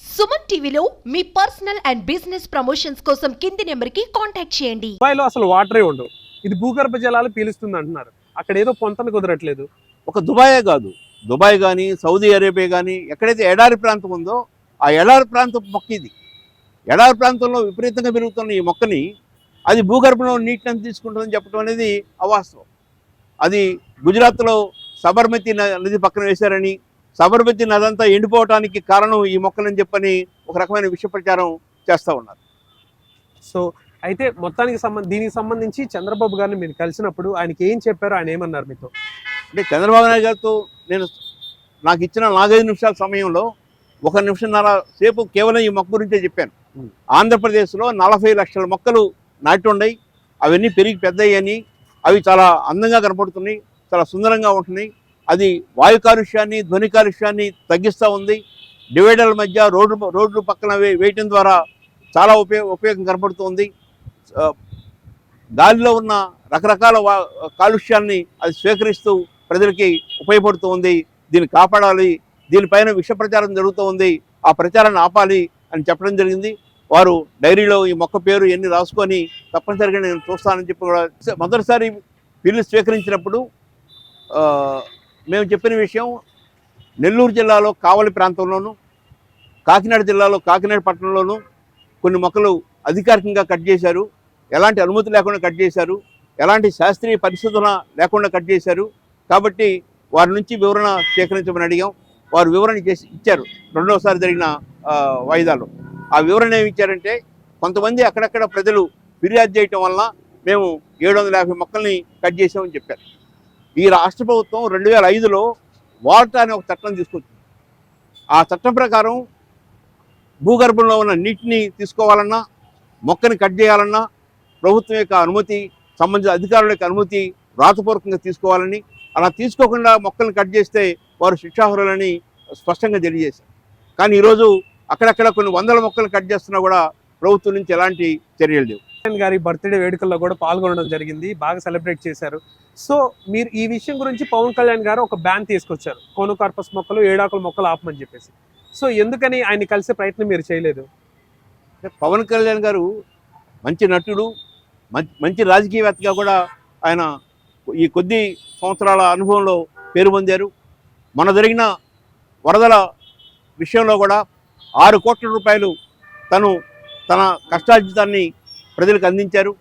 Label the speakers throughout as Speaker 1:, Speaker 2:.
Speaker 1: సుమన్ టీవీలో మీ personal and business promotions కోసం కింది నెంబర్కి కాంటాక్ట్ చేయండి.
Speaker 2: దుబాయ్లో అసలు వాటరే ఉండవు. ఇది భూగర్భ జలాలు పీలుస్తుంది అంటున్నారు. అక్కడ ఏదో పొంతన కుదరట్లేదు.
Speaker 3: ఒక దుబాయే కాదు. దుబాయ్ కానీ సౌదీ అరేబియా కానీ ఎక్కడైతే ఎడారి ప్రాంతం ఉందో ఆ ఎడారి ప్రాంతం మొక్క ఇది. ఎడారి ప్రాంతంలో విపరీతంగా పెరుగుతున్న ఈ మొక్కని అది భూగర్భంలో నీటిని తీసుకుంటుందని చెప్పడం అనేది అవాస్తవం. అది గుజరాత్లో సబర్మతి నది పక్కన వేశారని సబర్మతి నది అంతా ఎండిపోవటానికి కారణం ఈ మొక్కలని చెప్పని ఒక రకమైన విష ప్రచారం చేస్తూ ఉన్నారు.
Speaker 2: సో అయితే మొత్తానికి సంబంధ దీనికి సంబంధించి చంద్రబాబు గారిని మీరు కలిసినప్పుడు ఆయనకి ఏం చెప్పారు ఆయన ఏమన్నారు మీతో?
Speaker 3: అంటే చంద్రబాబు నాయుడు గారితో నేను నాకు ఇచ్చిన నాలుగైదు నిమిషాల సమయంలో ఒక నిమిషంన్నర సేపు కేవలం ఈ మొక్క గురించే చెప్పాను. ఆంధ్రప్రదేశ్లో నలభై లక్షల మొక్కలు నాటి ఉన్నాయి అవన్నీ పెరిగి పెద్దయ్యని అవి చాలా అందంగా కనపడుతున్నాయి. చాలా సుందరంగా ఉంటున్నాయి. అది వాయు కాలుష్యాన్ని ధ్వని కాలుష్యాన్ని తగ్గిస్తూ ఉంది. డివైడర్ల మధ్య రోడ్డు రోడ్లు పక్కన వేయటం ద్వారా చాలా ఉపయోగ ఉపయోగం కనపడుతుంది గాలిలో ఉన్న రకరకాల వా- కాలుష్యాన్ని అది స్వీకరిస్తూ ప్రజలకి ఉపయోగపడుతూ ఉంది దీన్ని కాపాడాలి. దీనిపైన విష ప్రచారం జరుగుతూ ఉంది ఆ ప్రచారాన్ని ఆపాలి అని చెప్పడం జరిగింది. వారు డైరీలో ఈ మొక్క పేరు ఎన్ని రాసుకొని తప్పనిసరిగా నేను చూస్తానని చెప్పి కూడా మొదటిసారి బిల్లు స్వీకరించినప్పుడు మేము చెప్పిన విషయం నెల్లూరు జిల్లాలో కావలి ప్రాంతంలోను కాకినాడ జిల్లాలో కాకినాడ పట్టణంలోను కొన్ని మొక్కలు అధికారికంగా కట్ చేశారు. ఎలాంటి అనుమతి లేకుండా కట్ చేశారు. ఎలాంటి శాస్త్రీయ పరిశోధన లేకుండా కట్ చేశారు. కాబట్టి వారి నుంచి వివరణ సేకరించమని అడిగాం. వారు వివరణ చేసి ఇచ్చారు. రెండవసారి జరిగిన వాయిదాలు. ఆ వివరణ ఏమి ఇచ్చారంటే కొంతమంది అక్కడక్కడ ప్రజలు ఫిర్యాదు చేయటం వలన మేము ఏడు వందల యాభై మొక్కల్ని కట్ చేసామని చెప్పారు. ఈ రాష్ట్ర ప్రభుత్వం రెండు వేల ఐదులో వాటర్ అనే ఒక చట్టం తీసుకొచ్చింది. ఆ చట్టం ప్రకారం భూగర్భంలో ఉన్న నీటిని తీసుకోవాలన్నా మొక్కని కట్ చేయాలన్నా ప్రభుత్వం యొక్క అనుమతి సంబంధిత అధికారుల యొక్క అనుమతి వ్రాతపూర్వకంగా తీసుకోవాలని అలా తీసుకోకుండా మొక్కలను కట్ చేస్తే వారు శిక్షార్హులని స్పష్టంగా తెలియజేశారు. కానీ ఈరోజు అక్కడక్కడ కొన్ని వందల మొక్కలు కట్ చేస్తున్నా కూడా ప్రభుత్వం నుంచి ఎలాంటి చర్యలు లేవు.
Speaker 2: గారి బర్త్డే వేడుకల్లో కూడా పాల్గొనడం జరిగింది. బాగా సెలబ్రేట్ చేశారు. సో మీరు ఈ విషయం గురించి పవన్ కళ్యాణ్ గారు ఒక బ్యాన్ తీసుకొచ్చారు. కోనోకార్పస్ మొక్కలు ఏడాకుల మొక్కలు ఆపమని చెప్పేసి. సో ఎందుకని ఆయన కలిసే ప్రయత్నం మీరు చేయలేదు?
Speaker 3: పవన్ కళ్యాణ్ గారు మంచి నటుడు మంచి మంచి రాజకీయవేత్తగా కూడా ఆయన ఈ కొద్ది సంవత్సరాల అనుభవంలో పేరు పొందారు. మన జరిగిన వరదల విషయంలో కూడా ఆరు కోట్ల రూపాయలు తను తన కష్టార్జితాన్ని ప్రజలకు అందించారు.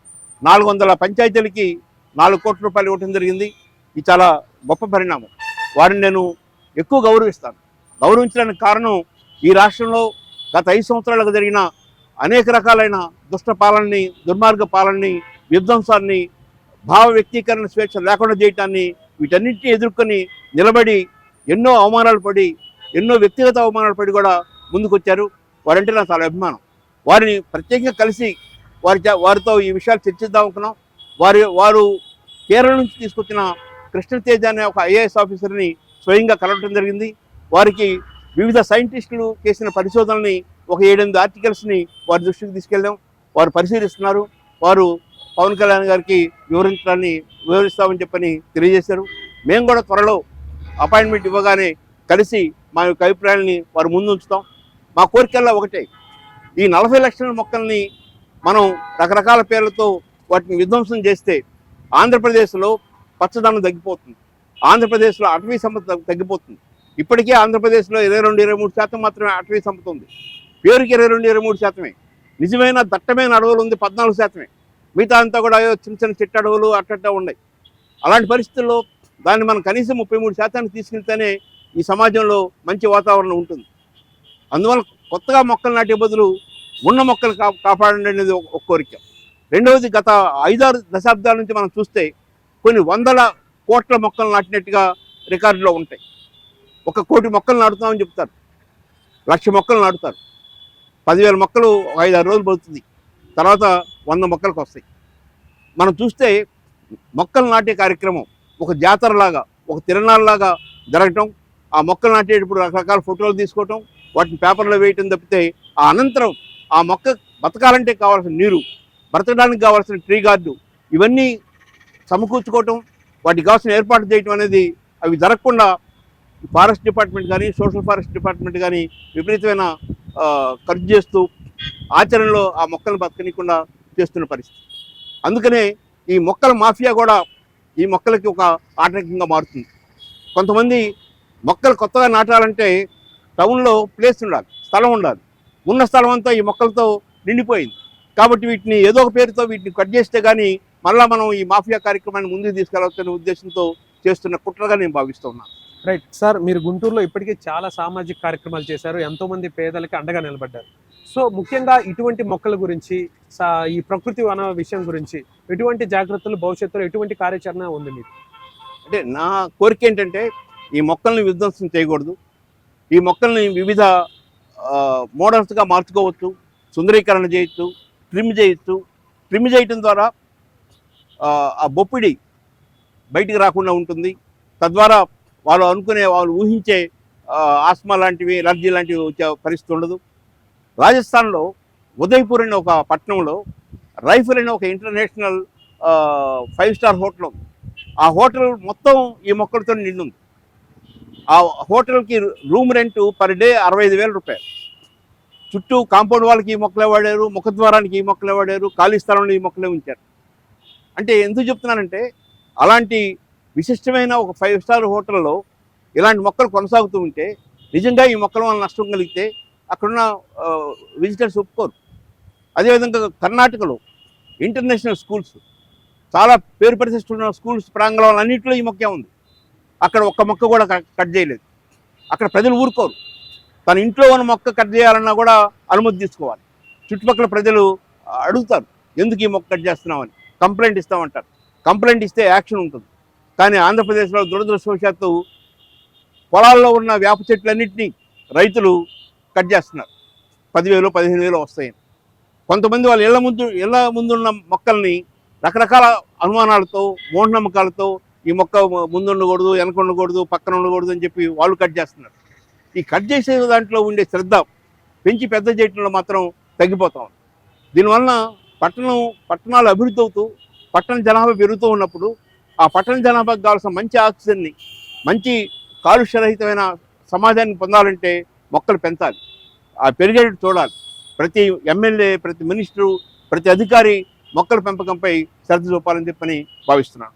Speaker 3: నాలుగు వందల పంచాయతీలకి నాలుగు కోట్ల రూపాయలు ఇవ్వటం జరిగింది. ఇది చాలా గొప్ప పరిణామం. వారిని నేను ఎక్కువ గౌరవిస్తాను. గౌరవించడానికి కారణం ఈ రాష్ట్రంలో గత ఐదు సంవత్సరాలకు జరిగిన అనేక రకాలైన దుష్ట పాలనని దుర్మార్గ పాలనని విధ్వంసాన్ని భావ వ్యక్తీకరణ స్వేచ్ఛ లేకుండా చేయటాన్ని వీటన్నిటిని ఎదుర్కొని నిలబడి ఎన్నో అవమానాలు పడి ఎన్నో వ్యక్తిగత అవమానాలు పడి కూడా ముందుకొచ్చారు. వారంటే నాకు చాలా అభిమానం. వారిని ప్రత్యేకంగా కలిసి వారి వారితో ఈ విషయాలు చర్చిద్దాం అనుకున్నాం. వారి వారు కేరళ నుంచి తీసుకొచ్చిన కృష్ణతేజ అనే ఒక ఐఏఎస్ ఆఫీసర్ని స్వయంగా కలవటం జరిగింది. వారికి వివిధ సైంటిస్టులు చేసిన పరిశోధనల్ని ఒక ఏడెనిమిది ఆర్టికల్స్ని వారి దృష్టికి తీసుకెళ్ళాం. వారు పరిశీలిస్తున్నారు. వారు పవన్ కళ్యాణ్ గారికి వివరించడాన్ని వివరిస్తామని చెప్పని తెలియజేశారు. మేము కూడా త్వరలో అపాయింట్మెంట్ ఇవ్వగానే కలిసి మా యొక్క అభిప్రాయాలని వారు ముందు ఉంచుతాం మా కోరికల్లో ఒకటే ఈ నలభై లక్షల మొక్కల్ని మనం రకరకాల పేర్లతో వాటిని విధ్వంసం చేస్తే ఆంధ్రప్రదేశ్లో పచ్చదనం తగ్గిపోతుంది. ఆంధ్రప్రదేశ్లో అటవీ సంపద తగ్గిపోతుంది. ఇప్పటికే ఆంధ్రప్రదేశ్లో ఇరవై రెండు ఇరవై మూడు శాతం మాత్రమే అటవీ సంపద ఉంది. పేరుకి ఇరవై రెండు ఇరవై మూడు శాతమే. నిజమైన దట్టమైన అడవులు ఉంది పద్నాలుగు శాతమే. మిగతా అంతా కూడా చిన్న చిన్న చెట్టు అడవులు అట్టట్టా ఉన్నాయి. అలాంటి పరిస్థితుల్లో దాన్ని మనం కనీసం ముప్పై మూడు శాతానికి తీసుకెళ్తేనే ఈ సమాజంలో మంచి వాతావరణం ఉంటుంది. అందువల్ల కొత్తగా మొక్కలు నాటే బదులు ఉన్న మొక్కలు కా కాపాడండి అనేది ఒక కోరిక. రెండవది గత ఐదారు దశాబ్దాల నుంచి మనం చూస్తే కొన్ని వందల కోట్ల మొక్కలు నాటినట్టుగా రికార్డులో ఉంటాయి. ఒక కోటి మొక్కలు నాటుతామని చెప్తారు. లక్ష మొక్కలు నాటుతారు. పదివేల మొక్కలు ఐదారు రోజులు పడుతుంది. తర్వాత వంద మొక్కలకు వస్తాయి. మనం చూస్తే మొక్కలు నాటే కార్యక్రమం ఒక జాతరలాగా ఒక తిరణాలలాగా జరగటం ఆ మొక్కలు నాటేటప్పుడు రకరకాల ఫోటోలు తీసుకోవటం వాటిని పేపర్లో వేయటం తప్పితే ఆ అనంతరం ఆ మొక్క బతకాలంటే కావాల్సిన నీరు బ్రతకడానికి కావాల్సిన ట్రీ గార్డు ఇవన్నీ సమకూర్చుకోవటం వాటికి కావాల్సిన ఏర్పాటు చేయటం అనేది అవి జరగకుండా ఫారెస్ట్ డిపార్ట్మెంట్ కానీ సోషల్ ఫారెస్ట్ డిపార్ట్మెంట్ కానీ విపరీతమైన ఖర్చు చేస్తూ ఆచరణలో ఆ మొక్కలు బతకనీయకుండా చేస్తున్న పరిస్థితి. అందుకనే ఈ మొక్కల మాఫియా కూడా ఈ మొక్కలకి ఒక ఆటంకంగా మారుతుంది. కొంతమంది మొక్కలు కొత్తగా నాటాలంటే టౌన్లో ప్లేస్ ఉండాలి స్థలం ఉండాలి. ఉన్న స్థలం అంతా ఈ మొక్కలతో నిండిపోయింది. కాబట్టి వీటిని ఏదో ఒక పేరుతో వీటిని కట్ చేస్తే కానీ మళ్ళా మనం ఈ మాఫియా కార్యక్రమాన్ని ముందుకు తీసుకెళ్ళవచ్చనే ఉద్దేశంతో చేస్తున్న కుట్రగా నేను భావిస్తున్నాను
Speaker 2: రైట్. సార్ మీరు గుంటూరులో ఇప్పటికే చాలా సామాజిక కార్యక్రమాలు చేశారు. ఎంతో మంది పేదలకి అండగా నిలబడ్డారు. సో ముఖ్యంగా ఇటువంటి మొక్కల గురించి ఈ ప్రకృతి వన విషయం గురించి ఎటువంటి జాగ్రత్తలు భవిష్యత్తులో ఎటువంటి కార్యాచరణ ఉంది మీకు?
Speaker 3: అంటే నా కోరిక ఏంటంటే ఈ మొక్కల్ని విధ్వంసం చేయకూడదు. ఈ మొక్కల్ని వివిధ మోడల్స్గా మార్చుకోవచ్చు సుందరీకరణ చేయొచ్చు ట్రిమ్ చేయొచ్చు. ట్రిమ్ చేయటం ద్వారా ఆ, బొప్పిడి బయటికి రాకుండా ఉంటుంది. తద్వారా వాళ్ళు అనుకునే వాళ్ళు ఊహించే ఆస్మా లాంటివి ఎలర్జీ లాంటివి వచ్చే పరిస్థితి ఉండదు. రాజస్థాన్లో ఉదయపూర్ అనే ఒక పట్టణంలో రైఫిల్ అనే ఒక ఇంటర్నేషనల్ ఫైవ్ స్టార్ హోటల్ ఉంది. ఆ హోటల్ మొత్తం ఈ మొక్కలతో నిండుంది. ఆ హోటల్కి రూమ్ రెంట్ పర్ డే అరవై ఐదు వేల రూపాయలు. చుట్టూ కాంపౌండ్ వాళ్ళకి ఈ మొక్కలే వాడారు ముఖద్వారానికి ఈ మొక్కలే వాడారు ఖాళీ స్థలంలో ఈ మొక్కలే ఉంచారు. అంటే ఎందుకు చెప్తున్నానంటే అలాంటి విశిష్టమైన ఒక ఫైవ్ స్టార్ హోటల్లో ఇలాంటి మొక్కలు కొనసాగుతూ ఉంటే నిజంగా ఈ మొక్కల వల్ల నష్టం కలిగితే అక్కడున్న విజిటర్స్ ఒప్పుకోరు. అదేవిధంగా కర్ణాటకలో ఇంటర్నేషనల్ స్కూల్స్ చాలా పేరు ప్రతిష్ఠున్న స్కూల్స్ ప్రాంగణాలన్నింటిలో ఈ మొక్కే ఉంది. అక్కడ ఒక్క మొక్క కూడా కట్ కట్ చేయలేదు. అక్కడ ప్రజలు ఊరుకోరు. తన ఇంట్లో ఉన్న మొక్క కట్ చేయాలన్నా కూడా అనుమతి తీసుకోవాలి. చుట్టుపక్కల ప్రజలు అడుగుతారు ఎందుకు ఈ మొక్క కట్ చేస్తున్నామని కంప్లైంట్ ఇస్తామంటారు. కంప్లైంట్ ఇస్తే యాక్షన్ ఉంటుంది. కానీ ఆంధ్రప్రదేశ్లో దురదృష్టవశాత్తు పొలాల్లో ఉన్న వేప చెట్లన్నింటినీ రైతులు కట్ చేస్తున్నారు. పదివేలు పదిహేను వేలు వస్తాయని. కొంతమంది వాళ్ళ ఇళ్ళ ముందు ఇళ్ళ ముందున్న మొక్కల్ని రకరకాల అనుమానాలతో మూఢనమ్మకాలతో ఈ మొక్క ముందు ఉండకూడదు వెనక ఉండకూడదు పక్కన ఉండకూడదు అని చెప్పి వాళ్ళు కట్ చేస్తున్నారు. ఈ కట్ చేసే దాంట్లో ఉండే శ్రద్ధ పెంచి పెద్ద చేయటంలో మాత్రం తగ్గిపోతా ఉంది. దీనివలన పట్టణం పట్టణాలు అభివృద్ధి అవుతూ పట్టణ జనాభా పెరుగుతూ ఉన్నప్పుడు ఆ పట్టణ జనాభాకు కావాల్సిన మంచి ఆక్సిజన్ని మంచి కాలుష్యరహితమైన సమాజాన్ని పొందాలంటే మొక్కలు పెంచాలి. ఆ పెరిగేటట్టు చూడాలి. ప్రతి ఎమ్మెల్యే ప్రతి మినిస్టరు ప్రతి అధికారి మొక్కల పెంపకంపై శ్రద్ధ చూపాలని చెప్పని భావిస్తున్నాను.